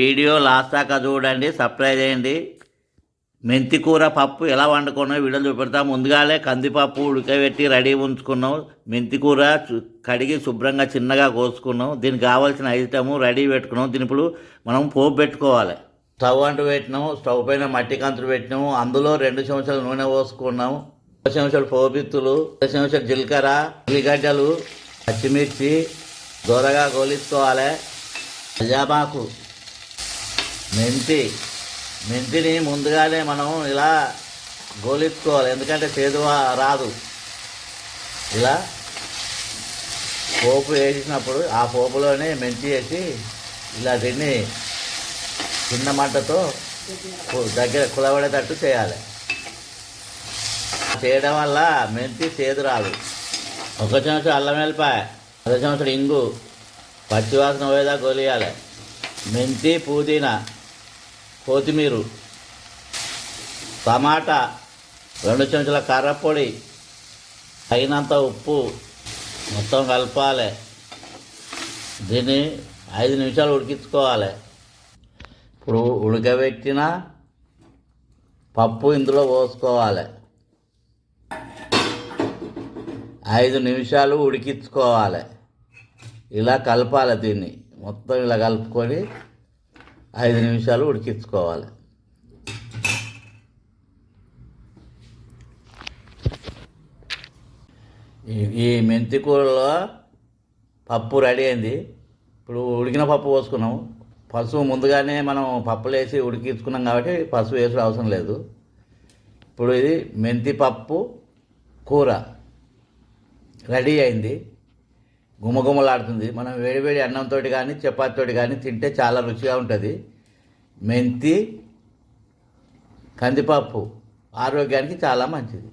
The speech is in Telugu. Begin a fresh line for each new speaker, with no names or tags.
వీడియో లాస్ట్ దాకా చూడండి సర్ప్రైజ్ చేయండి. మెంతి కూర పప్పు ఎలా వండుకున్నాం వీడియో చూపెడతాం. ముందుగానే కందిపప్పు ఉడకబెట్టి రెడీ ఉంచుకున్నాం మెంతి కూర కడిగి శుభ్రంగా చిన్నగా కోసుకున్నాం దీనికి కావాల్సిన ఐటము రెడీ పెట్టుకున్నాం దీని ఇప్పుడు మనం పోపు పెట్టుకోవాలి. స్టవ్ అంటూ పెట్టినాం స్టవ్ పైన మట్టి కంతులు పెట్టినాము. అందులో రెండు చెంచాలు నూనె పోసుకున్నాం ఒక చెంచాలు పోపిత్తులు ఒక చెంచాలు జీలకర్ర ఉల్లిగడ్డలు పచ్చిమిర్చి దూరగా గోలించుకోవాలి. అజామాకు మెంతి. మెంతిని ముందుగానే మనం ఇలా గోలెత్తుకోవాలి ఎందుకంటే చేదు రాదు. ఇలా పోపు వేసినప్పుడు ఆ పోపులోనే మెంతి వేసి ఇలా తిని చిన్న మంటతో దగ్గర కులబడేటట్టు చేయాలి. చేయడం వల్ల మెంతి చేదు రాదు. ఒక చెంచా అల్లం వెల్లిపాయ అర చెంచా ఇంగు పచ్చివాసన పోయేదా గొలియాలి. మెంతి పుదీనా కొత్తిమీర టమాటా రెండు చెంచుల కారపొడి తగినంత ఉప్పు మొత్తం కలపాలి. దీన్ని ఐదు నిమిషాలు ఉడికించుకోవాలి. ఇప్పుడు ఉడకబెట్టిన పప్పు ఇందులో పోసుకోవాలి. ఐదు నిమిషాలు ఉడికించుకోవాలి. ఇలా కలపాలి దీన్ని. మొత్తం ఇలా కలుపుకొని ఐదు నిమిషాలు ఉడికించుకోవాలి. ఈ- మెంతి కూరలో పప్పు రెడీ అయింది. ఇప్పుడు ఉడికిన పప్పు పోసుకున్నాం పసుపు ముందుగానే మనం పప్పులు వేసి ఉడికించుకున్నాం కాబట్టి పసుపు వేసుడు అవసరం లేదు. ఇప్పుడు ఇది మెంతి పప్పు కూర రెడీ అయింది. గుమగుమలాడుతుంది. మనం వేడివేడి అన్నంతో కానీ చపాతీతో కానీ తింటే చాలా రుచిగా ఉంటుంది. మెంతి కందిపప్పు ఆరోగ్యానికి చాలా మంచిది.